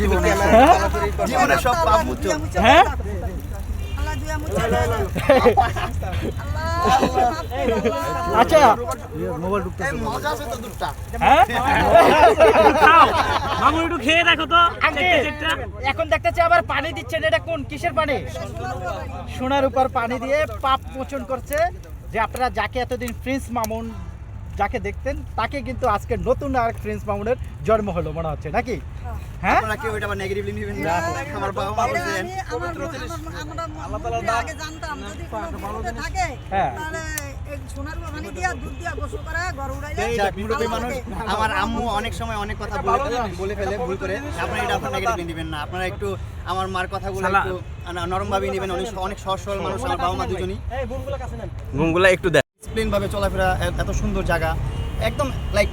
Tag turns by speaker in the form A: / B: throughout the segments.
A: জীবনে।
B: হ্যাঁ?
A: সব পাপ মুচ্ছন
B: হ্যাঁ?
C: আল্লাহ। দুয়া মুছে
B: আচ্ছা
A: এই মজা আছে তো দুধটা
B: হ্যাঁ?
D: খাও। মামু একটু খেয়ে দেখো তো।
B: এখন দেখতেছি আবার পানি দিচ্ছেন এটা কোন কিসের পানি? সোনার উপর পানি দিয়ে পাপ মোচন করছে। যে আপনারা যাকে এতদিন প্রিন্স মামুন যাকে দেখতেন তাকে কিন্তু আজকে নতুন আর প্রিন্স মামুনের জন্ম হলো মনে হচ্ছে নাকি? হ্যাঁ।
A: আপনারা কেউ এটা আবার নেগেটিভলি নেবেন না? আমার বাবা মা বলছেন
C: আগে জানতাম যদি কোনো থাকে
B: হ্যাঁ।
C: তাহলে এই সোনার পানি দিয়া দুধ দিয়া গোসল করা ঘর উড়াইলে
A: যাক, মুরব্বী মানুষ আমার আম্মু অনেক সময় অনেক কথা বলে বলে ফেলে ভুল করে। আপনারা এটা আপনার নেগেটিভলি নেবেন না। আপনারা একটু আমার মার কথাগুলো। একটু নরম ভাবে নেবেন। অনেক অনেক সহজ সরল মানুষ আমার বাবা মা দুজনই।
E: ঘুমগুলা একটু দেখ
A: ডিসিপ্লিন ভাবে চলাফেরা এত সুন্দর জায়গা। একদম লাইক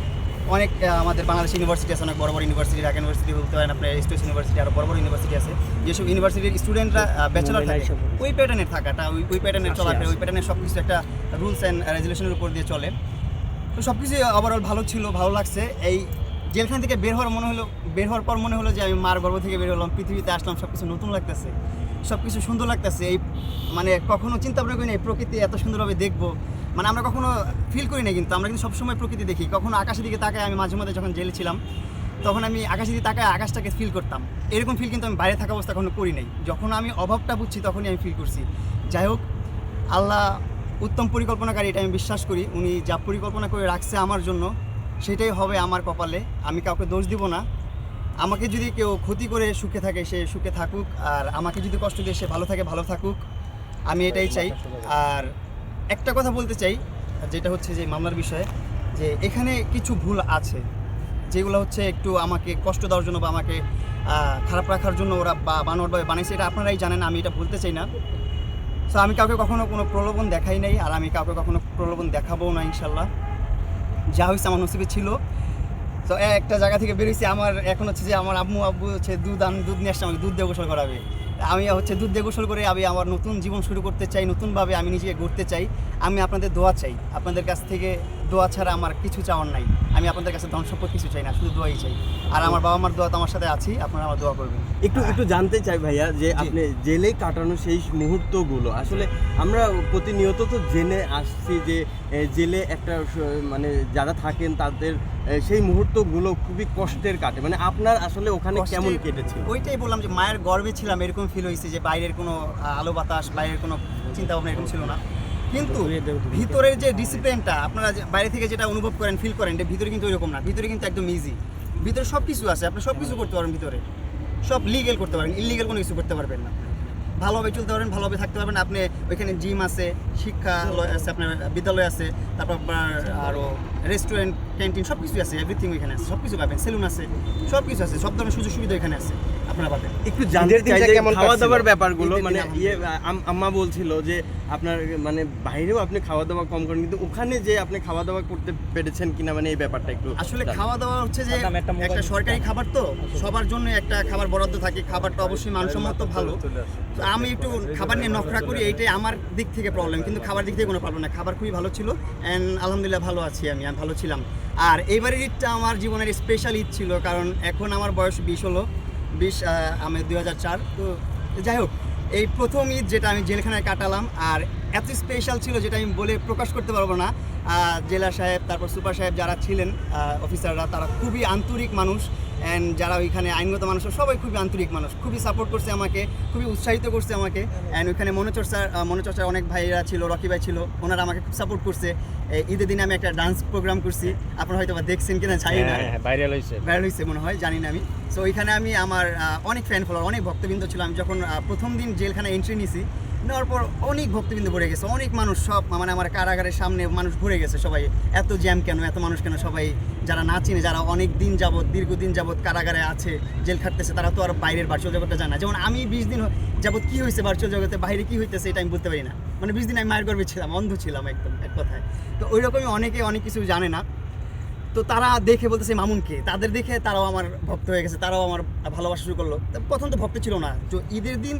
A: অনেক আমাদের বাংলাদেশ ইউনিভার্সিটি আছে অনেক বড় বড় ইউনিভার্সিটি ঢাকা ইউনিভার্সিটি বলতে পারেন আপনার স্টেট ইউনিভার্সিটি আরও বড় বড় ইউনিভার্সিটি আছে। যেসব ইউনিভার্সিটির স্টুডেন্টরা ব্যাচেলার থাকে ওই প্যাটার্নের থাকাটা ওই ওই প্যাটার্নের চলাফেরা ওই প্যাটার্নের সব কিছু একটা রুলস অ্যান্ড রেজুলেশনের উপর দিয়ে চলে। তো সব কিছু ওভারঅল ভালো ছিল ভালো লাগছে। এই জেলখান থেকে বের হওয়ার মনে হলো বের হওয়ার পর মনে হলো যে আমি মার গর্ভ থেকে বের হলাম পৃথিবীতে আসলাম সব কিছু নতুন লাগতেছে। সব কিছু সুন্দর লাগতেছে। এই মানে কখনো চিন্তা ভাবনা করি না এই প্রকৃতি এত সুন্দরভাবে দেখব। মানে আমরা কখনো ফিল করি না কিন্তু, আমরা কিন্তু সবসময় প্রকৃতি দেখি। কখনো আকাশের দিকে তাকায় আমি মাঝে মাঝে যখন জেলে ছিলাম, তখন আমি আকাশের দিকে তাকায় আকাশটাকে ফিল করতাম। এরকম ফিল কিন্তু আমি বাইরে থাকা অবস্থা কখনো করি নাই। যখন আমি অভাবটা বুঝছি, তখনই আমি ফিল করছি। যাই হোক, আল্লাহ উত্তম পরিকল্পনাকারী, এটা আমি বিশ্বাস করি। উনি যা পরিকল্পনা করে রাখছে আমার জন্য, সেটাই হবে আমার কপালে। আমি কাউকে দোষ দিব না। আমাকে যদি কেউ ক্ষতি করে সুখে থাকে, সে সুখে থাকুক। আর আমাকে যদি কষ্ট দিয়ে, সে ভালো থাকে, ভালো থাকুক। আমি এটাই চাই। আর একটা কথা বলতে চাই, যেটা হচ্ছে যে মামলার বিষয়ে, যে এখানে কিছু ভুল আছে, যেগুলো হচ্ছে একটু আমাকে কষ্ট দেওয়ার জন্য বা আমাকে খারাপ রাখার জন্য ওরা বা বানোয়ারভাবে বানিয়েছে এটা আপনারাই জানেন, আমি এটা বলতে চাই না। সো আমি কাউকে কখনো কোনো প্রলোভন দেখাই নাই, আর আমি কাউকে কখনো প্রলোভন দেখাবো না ইনশাল্লাহ যা হয়েছে আমার নসিবে ছিল। তো একটা জায়গা থেকে বেরিয়েছি আমার এখন হচ্ছে যে আমার আম্মু আব্বু হচ্ছে দুধ আন, দুধ নিয়ে আসছে, আমাকে দুধ দিয়ে গোসল করাবে। আমি হচ্ছে দুধ দিয়ে গোসল করে আমি আমার নতুন জীবন শুরু করতে চাই, নতুনভাবে আমি নিজেকে গড়তে চাই। আমি আপনাদের দোয়া চাই, আপনাদের কাছ থেকে দোয়া ছাড়া আমার কিছু চাওয়ার নাই। আমি আপনাদের কাছে ধন সম্পদ কিছু চাই না শুধু দোয়াই চাই। আর আমার বাবা মার দোয়া তো আমার সাথে আছি আপনারা আমার দোয়া করবেন।
E: একটু একটু জানতে চাই ভাইয়া যে আপনি জেলে কাটানো সেই মুহূর্তগুলো আসলে আমরা প্রতিনিয়ত তো জেনে আসছি যে জেলে একটা মানে যারা থাকেন তাদের সেই মুহূর্তগুলো খুবই কষ্টের কাটে। মানে আপনার আসলে ওখানে কেমন কেটেছে?
A: ওইটাই বললাম যে মায়ের গর্বে ছিলাম এরকম ফিল হয়েছে যে বাইরের কোনো আলো বাতাস বাইরের কোনো চিন্তা ভাবনা এরকম ছিল না। কিন্তু ভিতরের যে ডিসিপ্লিনটা আপনারা বাইরে থেকে যেটা অনুভব করেন ফিল করেন এটা ভিতরে কিন্তু এরকম না। ভিতরে কিন্তু একদম ইজি ভিতরে সব কিছু আছে আপনি সব কিছু করতে পারেন ভিতরে। সব লিগেল করতে পারেন ইলিগেল কোনো কিছু করতে পারবেন না। ভালোভাবে চলতে পারবেন ভালোভাবে থাকতে পারবেন। আপনি ওইখানে জিম আছে শিক্ষা আছে আপনার বিদ্যালয় আছে তারপর আপনার আরও রেস্টুরেন্ট ক্যান্টিন সব কিছু আছে এভরিথিং ওইখানে আছে। সব কিছু পাবেন সেলুন আছে সব কিছু আছে সব ধরনের সুযোগ সুবিধা এখানে আছে আপনারা পাবেন।
E: একটু জানতে চাই যে
A: কেমন
E: খাওয়া দাওয়ার ব্যাপারগুলো মানে ইয়ে আম- আম্মা বলছিল যে আপনার মানে বাইরেও আপনি খাওয়া দাওয়া কম করেন কিন্তু ওখানে যে আপনি খাওয়া দাওয়া করতে পেরেছেন কিনা মানে এই ব্যাপারটা একটু
A: আসলে খাওয়া দাওয়া হচ্ছে যে
B: একটা
A: একটা সরকারি খাবার তো সবার জন্য একটা খাবার বরাদ্দ থাকে খাবারটা অবশ্যই মানসম্মত ভালো। তো আমি একটু খাবার নিয়ে নখরা করি এইটাই আমার দিক থেকে প্রবলেম কিন্তু খাবার দিক থেকে কোনো প্রবলেম না। খাবার খুবই ভালো ছিল অ্যান্ড আলহামদুলিল্লাহ ভালো আছি আমি আমি ভালো ছিলাম। আর এইবারের ঈদটা আমার জীবনের স্পেশাল ঈদ ছিল কারণ এখন আমার বয়স বিশ হলো বিশ আমি দুই হাজার চার তো যাই হোক এই প্রথম ঈদ যেটা আমি জেলখানায় কাটালাম, আর এত স্পেশাল ছিল যেটা আমি বলে প্রকাশ করতে পারব না। জেলা সাহেব, তারপর সুপার সাহেব যারা ছিলেন অফিসাররা তারা খুবই আন্তরিক মানুষ। অ্যান্ড যারা ওইখানে আইনগত মানুষ সবাই খুবই আন্তরিক মানুষ খুবই সাপোর্ট করছে আমাকে খুবই উৎসাহিত করছে আমাকে। অ্যান্ড ওইখানে মনোচর্চার মনোচর্চার অনেক ভাইয়েরা ছিল রকি ভাই ছিল ওনারা আমাকে খুব সাপোর্ট করছে। ঈদের দিনে আমি একটা ডান্স প্রোগ্রাম করছি আপনারা হয়তো বা দেখছেন কিনা জানি না।
B: ভাইরাল হয়েছে।
A: ভাইরাল হয়েছে মনে হয় জানি না আমি। সো ওইখানে আমি আমার অনেক ফ্যান ফলোয়ার অনেক ভক্তবৃন্দ ছিল। আমি যখন প্রথম দিন জেলখানায় এন্ট্রি নিছি নেওয়ার পর অনেক ভক্তবৃন্দ ভরে গেছে, অনেক মানুষ সব মানে আমার কারাগারের সামনে মানুষ ভরে গেছে সবাই। এত জ্যাম কেন, এত মানুষ কেন সবাই যারা না চিনে, যারা অনেক দিন যাবৎ, দীর্ঘদিন যাবত কারাগারে আছে, জেল খাটতেছে, তারা তো আর বাইরের ভার্চুয়াল জগৎটা জানে না। যেমন আমি বিশ দিন যাবৎ কি হয়েছে ভার্চুয়াল জগতে, বাইরে কী হইতেছে এটা আমি বলতে পারি না। মানে বিশ দিন আমি মায়ের গর্বে ছিলাম, অন্ধ ছিলাম একদম, এক কথায়। তো ওই রকমই অনেকে অনেক কিছু জানে না। তো তারা দেখে বলতেছে মামুনকে তাদের দেখে তারাও আমার ভক্ত হয়ে গেছে, তারাও আমার ভালোবাসা শুরু করল। প্রথম তো ভক্ত ছিল না। তো ঈদের দিন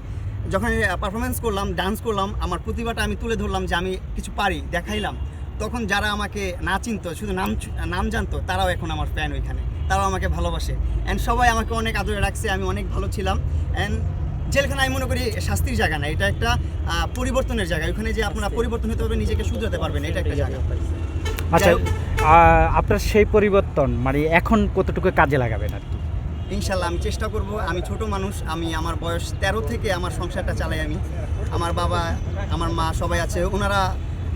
A: যখন আমি পারফরমেন্স করলাম ডান্স করলাম আমার প্রতিভাটা আমি তুলে ধরলাম যে আমি কিছু পারি দেখাইলাম। তখন যারা আমাকে না চিনতো শুধু নাম নাম জানতো তারাও এখন আমার ফ্যান ওইখানে। তারাও আমাকে ভালোবাসে। অ্যান্ড সবাই আমাকে অনেক আদরে রাখছে আমি অনেক ভালো ছিলাম। অ্যান্ড জেলখানা আমি মনে করি শাস্তির জায়গা না এটা একটা পরিবর্তনের জায়গা। ওখানে যে আপনারা পরিবর্তন হতে হবে নিজেকে শুধরাতে পারবেন এটা একটা জায়গা।
B: আচ্ছা। আপনার সেই পরিবর্তন মানে এখন কতটুকু কাজে লাগাবেন আর কি?
A: ইনশাল্লাহ আমি চেষ্টা করব। আমি ছোট মানুষ আমি আমার বয়স তেরো থেকে আমার সংসারটা চালাই আমি। আমার বাবা আমার মা সবাই আছে। ওনারা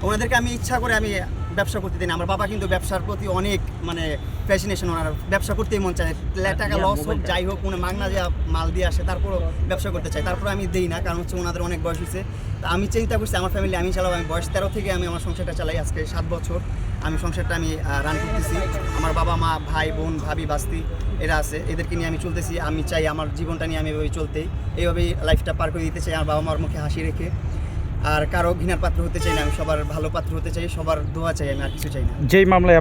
A: ওনাদেরকে আমি ইচ্ছা করে আমি ব্যবসা করতে দিই না। আমার বাবা কিন্তু ব্যবসার প্রতি অনেক মানে ফ্যাসিনেশন ওনার ব্যবসা করতেই মন চায়। টাকা লস হোক যাই হোক উনি মাগনা যে মাল দিয়ে আসে তারপরও ব্যবসা করতে চাই তারপর আমি দিই না কারণ হচ্ছে ওনাদের অনেক বয়স হয়েছে। তা আমি চিন্তা করছি আমার ফ্যামিলি আমি চালাবো আমি বয়স তেরো থেকে আমি আমার সংসারটা চালাই আজকে সাত বছর। আমি সংসারটা আমি রান করতেছি। আমার বাবা, মা, ভাই, বোন, ভাবি, বাস্তি, এরা আছে। এদেরকে নিয়ে আমি চলতেছি। আমি চাই আমার জীবনটা নিয়ে আমি এভাবেই চলতেই। এইভাবেই লাইফটা পার করে দিতে চাই আমার বাবা মার মুখে হাসি রেখে। আর কারও ঘৃণার পাত্র হতে চাই না। আমি সবার ভালো পাত্র হতে চাই। সবার দোয়া চাই, আমি আর কিছু চাই না।
B: যেই মামলায়